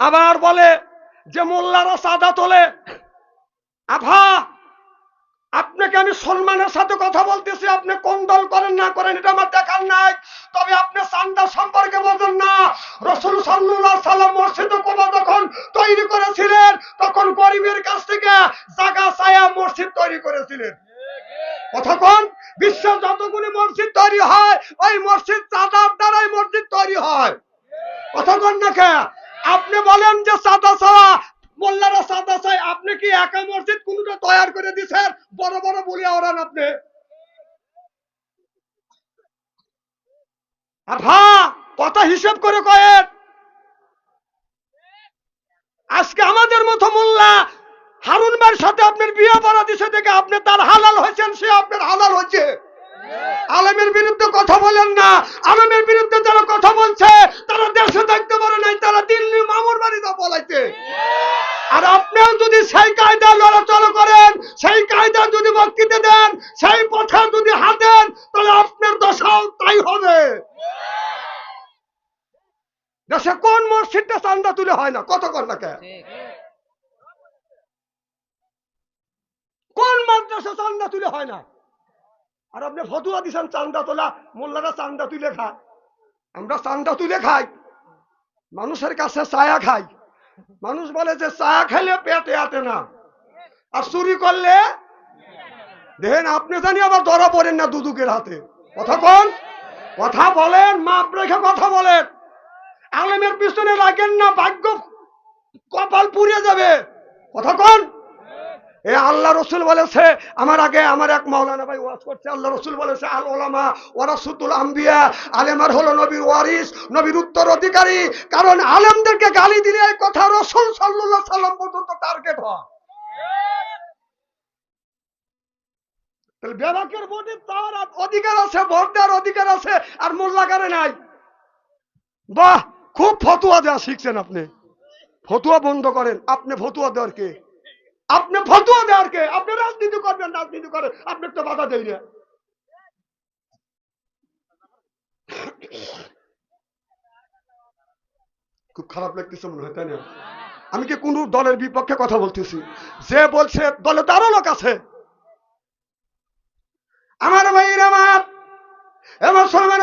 আবার বলে যে মোল্লারা সাদা তোলে। আভা, আপনাকে আমি সম্মানের সাথে কথা বলতেছি, আপনি কোন দল করেন, না করেন, এটা আমার দেখার নাই। তবে আপনি চান্দা সম্পর্কে বলবেন না। রসুল সাল্লাহ সাল্লাম মসজিদ কোবা যখন তৈরি করেছিলেন, তখন গরিবের কাছ থেকে জাগা, ছায়া মসজিদ তৈরি করেছিলেন। কতক্ষণ বিশ্বের যতগুলি মসজিদ তৈরি হয়, ওই মসজিদ চাঁদার দ্বারাই মসজিদ তৈরি হয়। কতক্ষণ না আপনি বলেন যে চাঁদা ছাড়া মোল্লারা চাঁদা চাই আপনি কি একা মসজিদ কোনটা তৈরি করে দিচ্ছেন বড় বড় বলি ওরান আপনি। আভা কথা হিসেব করে কয়েন। আজকে আমাদের মতো মোল্লা হারুন ভাইয়ের সাথে আপনার বিয়ে পড়া দিছে থেকে আপনি তার হালাল হয়েছেন, সে আপনার হালাল হয়েছে। আলমের বিরুদ্ধে কথা বলেন না। আলমের বিরুদ্ধে যারা কথা বলছে, তারা দেশে থাকতে পারে নাই, তারা দিল্লি মামুর বাড়িতে বলাইছে। আর আপনিও যদি সেই কায়দা লড়াচড়া করেন, সেই কায়দা যদি বক্তৃতা দেন, সেই পথে যদি হাঁটেন, তাহলে আপনার দশাও তাই হবে। দেশে কোন মসজিদটা চান্দা তুলে হয় না? কত কর না কোন মাদ্রাসা চান্দা তুলে হয় না? আর আপনি ফতুয়া দিছেন, চান্দা তোলা। মোল্লারা চান্দা তুলে খায়। আমরা চান্দা তুলে খাই। মানুষের কাছে ছায়া খাই। মানুষ বলে যে চা খেলে পেটে আতে না। আর চুরি করলে? দেখেন, আপনি জানি আবার ধরা পড়েন না দুদুকের হাতে। কথা কোন। কথা বলেন, মাপ রেখে কথা বলেন। আলেমের পিছনে লাগেন না, ভাগ্য কপাল পুড়িয়ে যাবে। কথা কোন। এ আল্লাহ রসুল বলেছে, আমার আগে আমার এক মাওলানা ভাই ওয়াজ করছে, আল্লাহ রসুল বলেছে, আল ওলামা ওয়ারাসুতুল আম্বিয়া আলেমার হলো নবীর ওয়ারিস, নবীর উত্তর অধিকারী কারণ আলেমদেরকে গালি দিলে এই কথা রসুল সাল্লাল্লাহু সাল্লাম পর্যন্ত টার্গেট হয়। তাহলে বেবাকের ভোটে তার অধিকার আছে ভোট দেওয়ার অধিকার আছে, আর মোল্লাগারে নাই। বাহ, খুব ফতুয়া দেওয়া শিখছেন আপনি। ফতুয়া বন্ধ করেন, আপনি ফতুয়া দেওয়ার কে? আপনি ফতুয়া দেওয়ার কে? আপনি রাজনীতি করবেন, রাজনীতি করেন আপনার তো বাধা দেয় না। খুব খারাপ লাগতেছে মনে হয়, তাই না? আমি কি কোন দলের বিপক্ষে কথা বলতেছি? যে বলছে, দলে তারও লোক আছে। আমার ভাইরা আমার এমন সলমান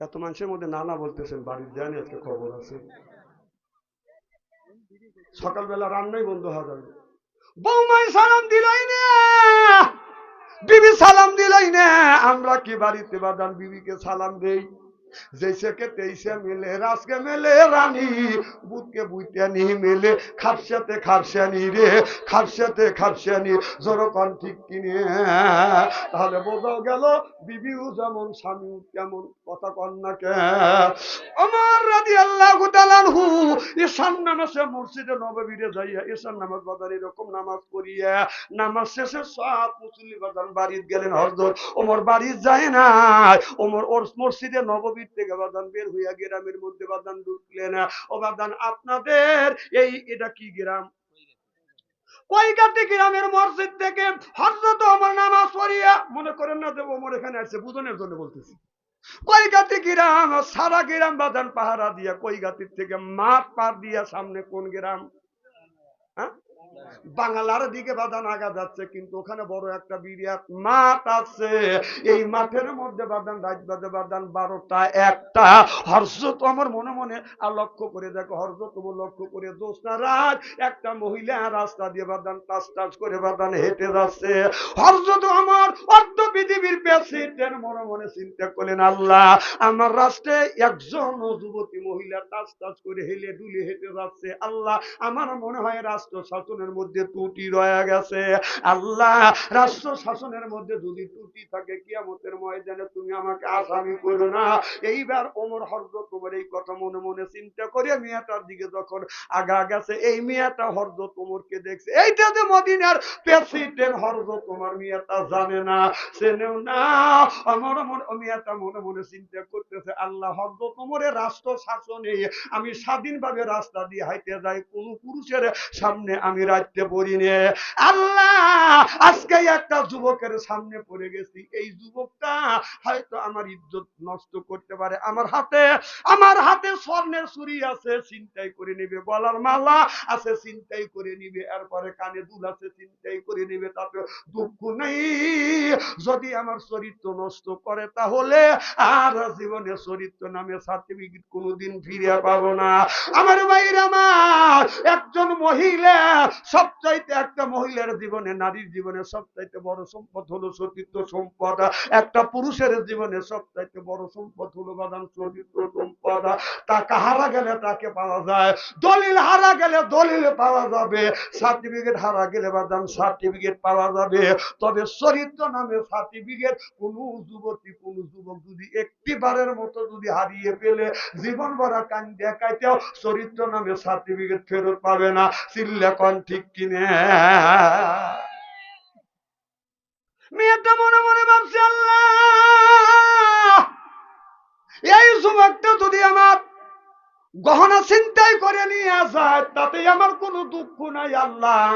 এত মানুষের মধ্যে নানা বলতেছেন, বাড়ির জানি আজকে খবর আছে। সকালবেলা রান্নাই বন্ধ হয়ে যাবে। বৌমাই সালাম দিলাই না, বিবি সালাম দিলাই না, আমরা কি বাড়িতে বাদান বিবিকে সালাম দেই? जैसे কে तैसे মেলে রাসকে মেলে मिले বুধকে বুইতানি মেলে बुते नहीं খাপসানি রে খাপসাতে খাপসানি জরকন ঠিক কিনে তাহলে বোঝা গেল বিবিউ যেমন স্বামীও তেমন কথা কন্যাকে আমার রাজি আল্লাহ তালানহু ঈশান নামাজে মসজিদে নববীরে যাইয়া ঈশান নামাজ বাজার এরকম নামাজ করিয়া নামাজ শেষে সাত মুসল্লি বাজার বাড়ি গেলেন হজরত ওমর বাড়ি যায় না ওমর ওর মসজিদে নববী নববীর থেকে বাদান বের হইয়া গ্রামের মধ্যে বাদান ঢুকলেন ও বাদান, আপনাদের এই, এটা কি গ্রাম? মনে সামনে কোন গ্রাম? হ্যাঁ? বাংলার দিকে বাদান আগা যাচ্ছে, কিন্তু ওখানে বড় একটা বিরাট মাঠ আছে। এই মাঠের মধ্যে বাদান, রাত বাজে বাদান বারোটা, একটা। হর্ষত আমার মনে মনে, আর লক্ষ্য করে দেখো হর্ষত লক্ষ্য করে দোষটা রাত। একটা মহিলা রাস্তা দিয়ে বাদান, টাচ টাচ করে বাদান হেঁটে যাচ্ছে। হর্ষত আমার অর্ধ পৃথিবীর প্রেসিডেন্ট মনে মনে চিন্তা করলেন, আল্লাহ, আমার রাষ্ট্রে একজন যুবতী মহিলা টাচ টাচ করে হেলে দুলে হেঁটে যাচ্ছে। আল্লাহ, আমার মনে হয় রাষ্ট্র শাসনের শাসনের মধ্যে ত্রুটি রয়ে গেছে। আল্লাহ রাষ্ট্র শাসনের মধ্যে যদি ত্রুটি থাকে, কিয়ামতের ময়দানে তুমি আমাকে আসামি করো না। এইবার ওমর হরজত তোমার এই কথা মনে মনে চিন্তা করে মেয়েটার দিকে যখন আগা গেছে, এই মেয়েটা হরজত ওমরকে দেখছে। এইটা যে মদিনার প্রেসিডেন্ট হরজত তোমার মেয়েটা জানে না, চেনেও না। আমার মনে মেয়েটা মনে মনে চিন্তা করতেছে, আল্লাহ হরজত ওমরের রাষ্ট্র শাসনে আমি স্বাধীনভাবে রাস্তা দিয়ে হাইতে যাই, কোন পুরুষের সামনে আমি রাখতে পড়ি নে আল্লাহ, আজকে একটা যুবকের সামনে পড়ে গেছি। এই যুবকটা হয়তো আমার ইজ্জত নষ্ট করতে পারে। আমার হাতে আমার হাতে স্বর্ণের চুরি আছে চিন্তাই করে নিবে, গলার মালা আছে চিন্তাই করে নিবে, এরপরে কানে দুল আছে চিন্তাই করে নিবে, তাতে দুঃখ নেই। যদি আমার চরিত্র নষ্ট করে, তাহলে আর জীবনে চরিত্র নামে সার্টিফিকেট কোনোদিন ফিরে পাবো না। আমার ভাইয়ের আমার একজন মহিলা সবচাইতে একটা মহিলার জীবনে, নারীর জীবনে সবচাইতে বড় সম্পদ হলো সতীত্ব সম্পদ। একটা পুরুষের জীবনে সবচাইতে বড় সম্পদ হলো বাদাম চরিত্র সম্পদ। টাকা হারা গেলে তাকে পাওয়া যায়? দলিল হারা গেলে দলিল পাওয়া যাবে। সার্টিফিকেট হারা গেলে বাদাম সার্টিফিকেট পাওয়া যাবে। তবে চরিত্র নামে সার্টিফিকেট কোন যুবতী, কোন যুবক যদি একটিবারের মতো যদি হারিয়ে ফেলে, জীবন ভরা কান দেখাইতেও চরিত্র নামে সার্টিফিকেট ফেরত পাবে না। চিল্লে কন ঠিক কিনে মেয়েটা মনে মনে ভাবছে, আল্লাহ, এই যুবকটা যদি আমার গহনা চিন্তাই করে নিয়ে যায়, তাতে আমার কোনো দুঃখ নাই, আল্লাহ।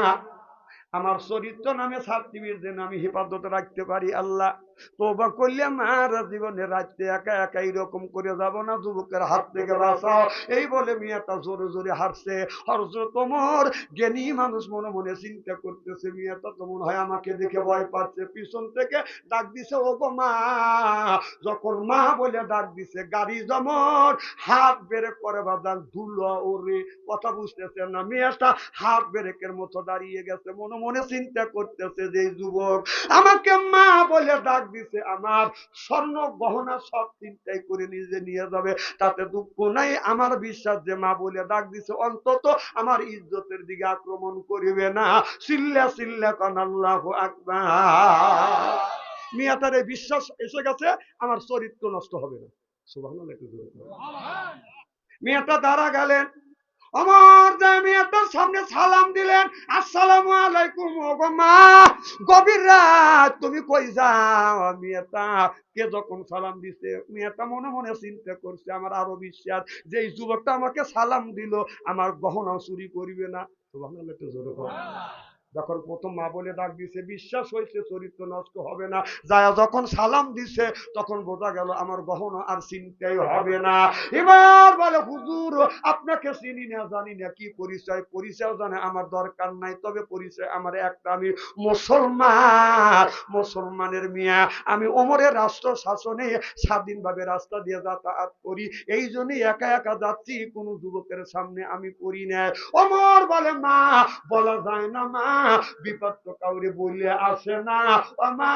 আমার চরিত্র নামে সার্টিফিকেট যেন আমি হেফাজতে রাখতে পারি, আল্লাহ। তোবা করলে মার জীবনে রাখতে একা একা এরকম করে যাব না যুবকের হাত থেকে বাঁচাও। এই বলে মেয়েটা জোরে জোরে হারছে হরজ তোমার জ্ঞানী মানুষ মনে মনে চিন্তা করতেছে মেয়েটা তো মনে হয় আমাকে দেখে ভয় পাচ্ছে। পিছন থেকে ডাক দিছে ও গো মা। যখন মা বলে ডাক দিছে গাড়ি যেমন হাত বেড়ে করে বাদান ধুলো ওরে। কথা বুঝতেছে না মেয়েটা হাত বেরেকের মতো দাঁড়িয়ে গেছে। মনে মনে চিন্তা করতেছে যে যুবক আমাকে মা বলে ডাক দিছে, আমার স্বর্ণ গহনা সব চিন্তাই করে নিজে নিয়ে যাবে। তাতে দুঃখ নাই, আমার বিশ্বাস যে মা বলে ডাক দিছে, অন্তত আমার ইজ্জতের দিকে আক্রমণ করিবে না। সিল্লা সিল্লা কান আল্লাহ আকবার। মিয়া, তার এই বিশ্বাস এসে গেছে, আমার চরিত্র নষ্ট হবে না। বলো। মেয়েটা দাঁড়া গেলেন আমার যে মেয়েটার সামনে সালাম দিলেন, আসসালামু আলাইকুম গভীর রাত, তুমি কই যাও? মেয়েটা কে যখন সালাম দিছে মেয়েটা মনে মনে চিন্তা করছে, আমার আরও বিশ্বাস, যে এই যুবকটা আমাকে সালাম দিল, আমার গহনা চুরি করিবে না। যখন প্রথম মা বলে ডাক দিছে বিশ্বাস হয়েছে চরিত্র নষ্ট হবে না। যায় যখন সালাম দিছে, তখন বোঝা গেল আমার গহনা আর চিন্তাই হবে না। এবার বলে, হুজুর, আপনাকে চিনি না, জানি না, কি পরিচয়? পরিচয় জানে আমার দরকার নাই, তবে পরিচয় আমার একটা, আমি মুসলমান, মুসলমানের মিয়া। আমি ওমরের রাষ্ট্র শাসনে স্বাধীনভাবে রাস্তা দিয়ে যাতায়াত করি। এই জন্যই একা একা যাচ্ছি, কোনো যুবকের সামনে আমি পড়ি না ওমর বলে, মা, বলা যায় না, মা বিপদ তো কাউরে বললে আসে না। ও মা,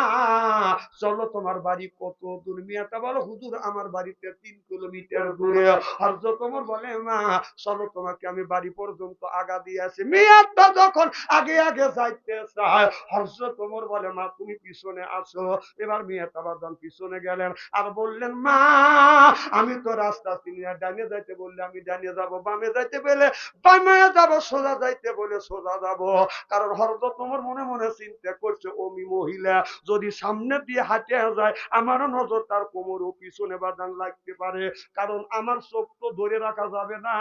চলো তোমার বাড়ি কত দূর মিয়াটা বলো? হুজুর, আমার বাড়িতে তিন কিলোমিটার দূরে। হরজ তোমার বলে মা, চলো তোমাকে আমি বাড়ি পর্যন্ত আগা দিয়ে আসি। মিয়াটা যখন আগে আগে যাইতে চায় হরজ তোমার বলে মা, তুমি পিছনে আসো। এবার মিয়াটা বাদান পিছনে গেলেন আর বললেন, মা, আমি তো রাস্তা চিনি না। ডানে যাইতে বললে আমি ডানে যাব, বামে যাইতে বলে, বামে যাব, সোজা যাইতে বলে সোজা যাব। কারণ হরদ তোমার মনে মনে চিন্তা করছে অমি মহিলা, যদি সামনে দিয়ে হাঁটে যায়, আমারও নজর তার কোমর ও পিছনে বাদান লাগতে পারে, কারণ আমার চোখ তো ধরে রাখা যাবে না।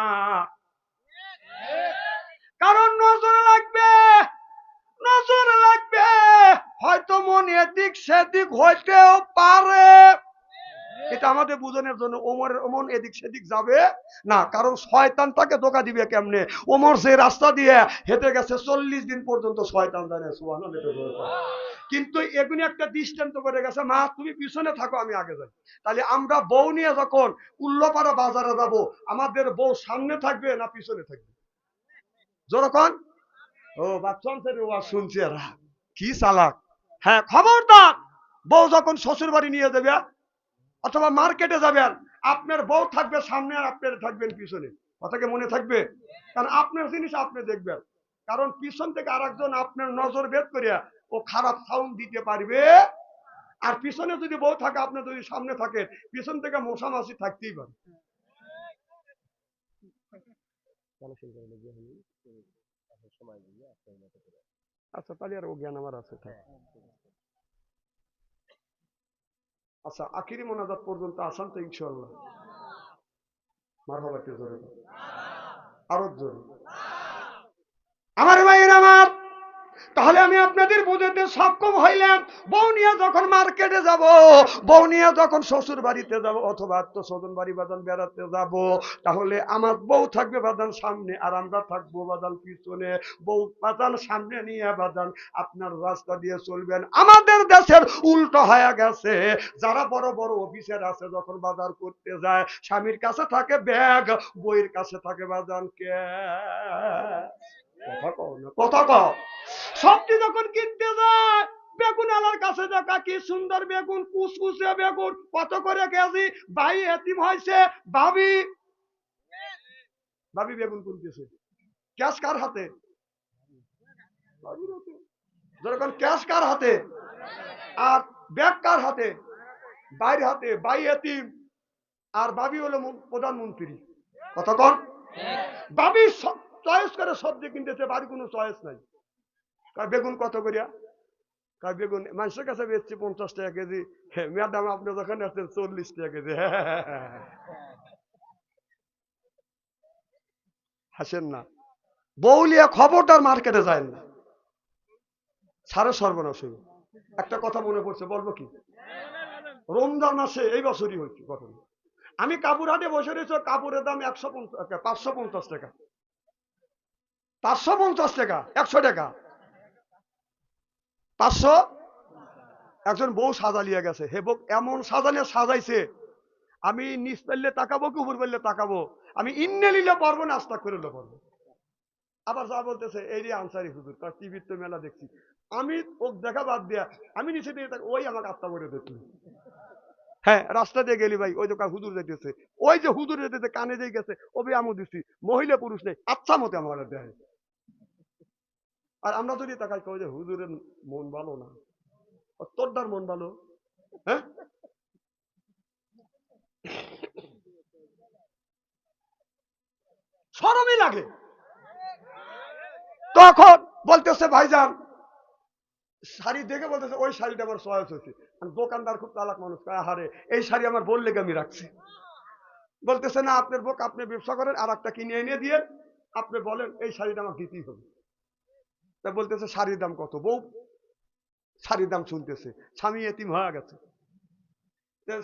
কারণ নজর লাগবে নজর লাগবে। হয়তো মন এদিক সেদিক হইতেও পারে। এটা আমাদের বুঝনের জন্য ওমরের ওমন এদিক সেদিক যাবে না, কারণ শয়তান তাকে ধোকা দিবে কেমনে? ওমর যে রাস্তা দিয়ে হেঁটে গেছে, চল্লিশ দিন পর্যন্ত শয়তান জানে। কিন্তু এগুলি একটা দৃষ্টান্ত করে গেছে, মা, তুমি পিছনে থাকো, আমি আগে যাই। তাহলে আমরা বউ নিয়ে যখন উল্লপাড়া বাজারে যাব, আমাদের বউ সামনে থাকবে না পিছনে থাকবে? যেরকম ও বাচ্চন শুনছি কি চালাক। হ্যাঁ খবরদার! বউ যখন শ্বশুর বাড়ি নিয়ে যাবে অথবা মার্কেটে যাবেন আপনার বউ থাকবে সামনে আর আপনার থাকবেন পিছনে। কথাকে মনে থাকবে? কারণ আপনার জিনিস আপনি দেখবেন। কারণ পিছন থেকে আরেকজন আপনার নজর ভেদ করিয়া ও খারাপ সাউন্ড দিতে পারবে। আর পিছনে যদি বউ থাকে আপনি যদি সামনে থাকে পিছন থেকে মশা মাছি থাকতেই পারে। আচ্ছা তাহলে আর ও জ্ঞান আমার আছে। আচ্ছা আখিরি মোনাজাত পর্যন্ত আসান তো ইনশাল্লাহ মার হবা একটু জোরে। আরও জোরে আমার ভাইয়ের আমার তাহলে আমি আপনাদের বুঝাতে সক্ষম হইলাম, বউ নিয়ে যখন মার্কেটে যাব, বউ নিয়ে যখন শ্বশুর বাড়িতে যাব অথবা আত্মস্বজন বাড়ি বাদান বেড়াতে যাব, তাহলে আমার বউ থাকবে বাদান সামনে আর আমরা থাকব বাদান পিছনে। বউ বাদান সামনে নিয়ে বাদান আপনার রাস্তা দিয়ে চলবেন। আমাদের দেশের উল্টো হয়ে গেছে। যারা বড় বড় অফিসের আছে যখন বাজার করতে যায়, স্বামীর কাছে থাকে ব্যাগ বইয়ের কাছে থাকে বাদান কে কথা কও না কথা কও সবজি যখন কিনতে যায় বেগুন আলার কাছে দেখা কি সুন্দর বেগুন কুচকুচে বেগুন কত করে কেজি? ভাই এতিম হয়েছে ভাবি। ভাবি বেগুন কিনতেছে। ক্যাশ কার হাতে? যখন ক্যাশ কার হাতে? আর ব্যাগ কার হাতে? বাইর হাতে। বাই এতিম। আর বাবি হলো প্রধানমন্ত্রী। কতক্ষণ বাবি চয়েস করে সবজি কিনতেছে বাড়ি কোনো চয়েস নাই। কয় বেগুন কত করিয়া? কার বেগুন? মানুষের কাছে বেচছি পঞ্চাশ টাকা কেজি। হ্যাঁ, ম্যাডাম আপনি যখন আসছেন চল্লিশ টাকা কেজি। হাসেন না। বৌলিয়া খবরটার মার্কেটে যায় না। সারে সর্বনাশ হইব। একটা কথা মনে পড়ছে বলব কি? রমজান মাসে এই বছরই হয়েছে ঘটনা আমি কাপুরহাটে বসে রয়েছে কাপড়ের দাম একশো পঞ্চাশ পাঁচশো পঞ্চাশ টাকা। পাঁচশো পঞ্চাশ টাকা, একশো টাকা। পাঁচশো? একজন বউ সাজালিয়ে গেছে। হে বউ, এমন সাজানে সাজাইছে। আমি নিচ পেললে তাকাবো কি উপর পেললে তাকাবো? আমি ইন্নে নিলে পারব না আস্তা করে পারব। আবার যা বলতেছে, এই আনসারি হুজুর, তার টিভির তো মেলা দেখছি। আমি ও দেখা বাদ দিয়া, আমি নিচে দিয়ে ওই আমাকে আত্মা করে দেখি হ্যাঁ রাস্তা দিয়ে গেলি ভাই, ওই যে হুজুর যেতেছে ওই যে হুজুর যেতেছে কানে দিয়ে গেছে, ওবে আমও দিচ্ছি মহিলা পুরুষ নেই আচ্ছা মতে আমার দেয় আর আমরা যদি তাকাই, কই যে হুজুরের মন ভালো না? আর তোরটার মন ভালো? হ্যাঁ? সরমই লাগে। তখন বলতেছে ভাইজান, শাড়ি দেখে বলতেছে, ওই শাড়িটা আমার চয়েস হয়েছে। দোকানদার খুব তালাক মানুষ। আহারে, এই শাড়ি আমার বললে আমি রাখছি? বলতেছে, না, আপনার বোক, আপনি ব্যবসা করেন আর একটা কিনে এনে দিয়ে আপনি বলেন, এই শাড়িটা আমার দিতেই হবে। তা বলতেছে, শাড়ির দাম কত? বউ শাড়ির দাম শুনতেছে, স্বামী এতিম হয়ে গেছে।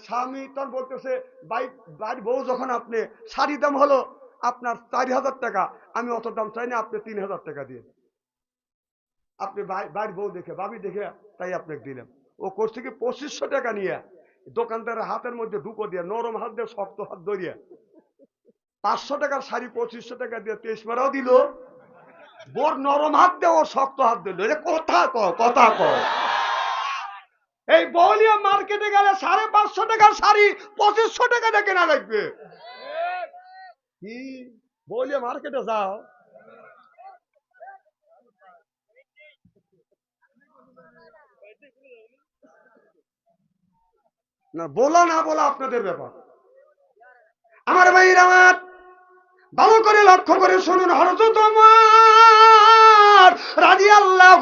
স্বামী তখন বলতেছে বাই বাড়ি বউ যখন আপনি, শাড়ির দাম হলো আপনার চারি হাজার টাকা, আমি অত দাম চাই না, আপনি তিন হাজার টাকা দিয়ে আপনি বাড়ির বউ দেখে, ভাবি দেখে তাই আপনাকে দিলাম। ও করছে কি, পঁচিশশো টাকা নিয়ে দোকানদারের হাতের মধ্যে ঢুকো দিয়ে, নরম হাত দিয়ে, শক্ত হাত ধরিয়ে, পাঁচশো টাকার শাড়ি পঁচিশশো টাকা দিয়ে তেইশ মারাও দিল। বোর নরম হাত দিয়ে ও শক্ত হাত দিল এটা কথা ক কথা ক এই বলিয়া মার্কেটে গেলে সাড়ে পাঁচশো টাকার শাড়ি পঁচিশশো টাকা দিয়ে কেনা লাগবে। কি? বলিয়া মার্কেটে যাও। না, বলা না বলা আপনাদের ব্যাপার। আমার ভাইয়ের আমার ভালো করে লক্ষ্য করে শুনুন হরত তোমার রাজি আল্লাহ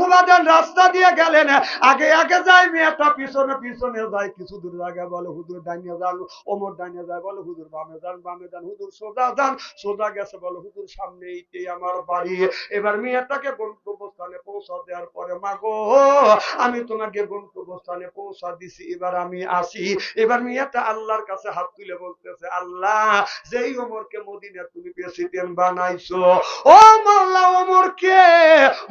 হুবাদান রাস্তা দিয়ে গেলেন। আগে আগে যায় মেয়েটা পিছনে পিছনে যায়। কিছু দূর আগে বলে হুদুর ডাইনিয়ে যান, ওমর ডাইনিয়ে যায়। বলে হুদুর বামে যান বামে যান হুদুর সোজা যান। সোজা গেছে, বলে হুদুর সামনে এইটাই আমার বাড়ি। এবার মেয়েটাকে গন্তব্যস্থানে পৌঁছা দেওয়ার পরে মাগো আমি তোমাকে গন্তব্যস্থানে পৌঁছা দিছি, এবার আমি আসি। এবার মেয়েটা আল্লাহর কাছে হাত তুলে বলতেছে, আল্লাহ, যেই ওমরকে মদিনা তুমি প্রেসিডেন্ট বানাইছো, ও মাওলা ওমরকে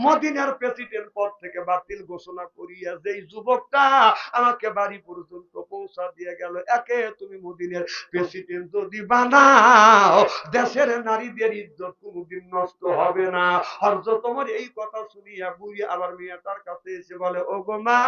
মদিনার প্রেসিডেন্ট পদ থেকে বাতিল ঘোষণা করিয়া যেই যুবকটা আমাকে বাড়ি পর্যন্ত পৌঁছা দিয়ে গেল, একে তুমি মদিনের প্রেসিডেন্ট যদি বানাও, দেশের নারীদের ইজ্জত কোনোদিন নষ্ট হবে না। হরজ, তোমার এই কথা শুনিয়া বুড়ি আবার মেয়েটার কাছে এসে বলে, ও গো মা,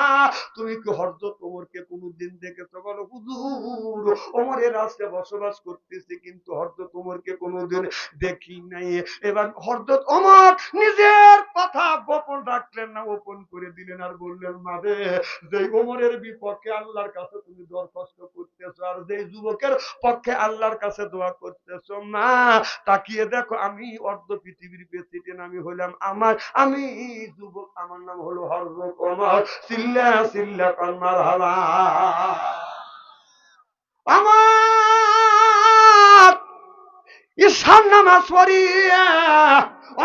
তুমি কি হরজ তোমারকে কোনোদিন দেখেছ? বলো, হুজুর ওমরের রাস্তায় বসবাস করতেছে, কিন্তু হরজ তোমারকে কোনোদিন দেখি নাই। এবার হরজত ওমর নিজে নিজের কথা গোপন রাখলেন না ওপন করে দিলেন আর বললেন মারে যে ওমরের বিপক্ষে আল্লাহর কাছে তুমি দরখাস্ত করতেছো আর যে যুবকের পক্ষে আল্লাহর কাছে দোয়া করতেছো, মা, তাকিয়ে দেখো আমি অর্ধ পৃথিবীর প্রেসিডেন্ট, আমি হইলাম আমার, আমি যুবক, আমার নাম হলো হরজত ওমর, সিল্লা সিল্লা কন্মার হালা। আমার ঈশান নামাজ পড়িয়া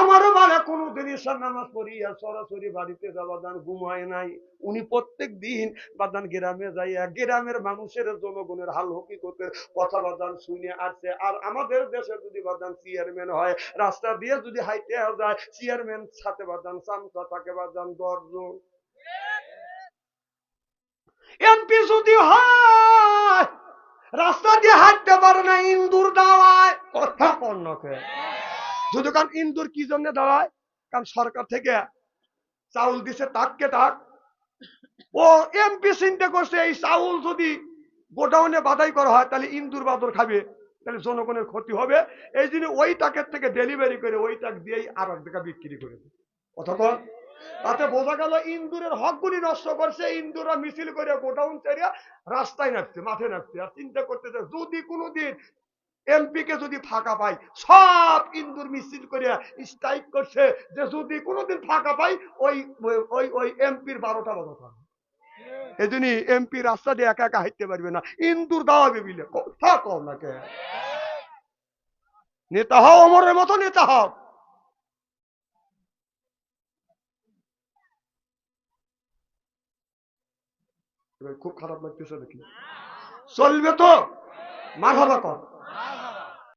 আমারও মানে কোনোদিন ঈশান নামাজ পড়িয়া সরাসরি বাড়িতে যাওয়া দান ঘুমায় নাই। উনি প্রত্যেক দিন বাদান গ্রামে যাইয়া গ্রামের মানুষের জনগণের হাল হকিকতের কথা বাদান শুনে আসছে আর আমাদের দেশে যদি বাদান চেয়ারম্যান হয়, রাস্তা দিয়ে যদি হাইটে যায়, চেয়ারম্যান সাথে বাদান চামচা থাকে, বাদান দশজন। এমপি যদি হয়, রাস্তা দিয়ে হাঁটতে পারে না ইন্দুর দাওয়ায়। কথা পণ্যকে যদি কারণ ইন্দুর কি জন্য দাওয়ায় কারণ সরকার থেকে চাউল দিছে, তাককে তাক। ও এমপি চিন্তা করছে এই চাউল যদি গোডাউনে বাদাই করা হয়, তাহলে ইন্দুর বাদর খাবে, তাহলে জনগণের ক্ষতি হবে। এই জন্য ওই টাকের থেকে ডেলিভারি করে ওই টাক দিয়েই আর এক টাকা বিক্রি করে। কথা কন? তাতে বোঝা গেল ইন্দুরের হকগুলি নষ্ট করছে ইন্দুরা মিছিল করে গোডাউন চারিয়া রাস্তায় নাচছে মাঠে নাচছে আর চিন্তা করতেছে, যদি কোনোদিন এমপি কে যদি ফাঁকা পাই সব ইন্দুর মিছিল করে স্ট্রাইক করছে, যে যদি কোনোদিন ফাঁকা পাই ওই, ওই- ওই এমপির বারোটা বারোটা এই জন্য এমপি রাস্তা দিয়ে একা একা হাঁটতে পারবে না। ইন্দুর দাওয়াবে বিলে কথা কম না কে? নেতা হও অমরের মতো, নেতা হও। খুব খারাপ লাগতেছে নাকি? চলবে তো? হবা কর।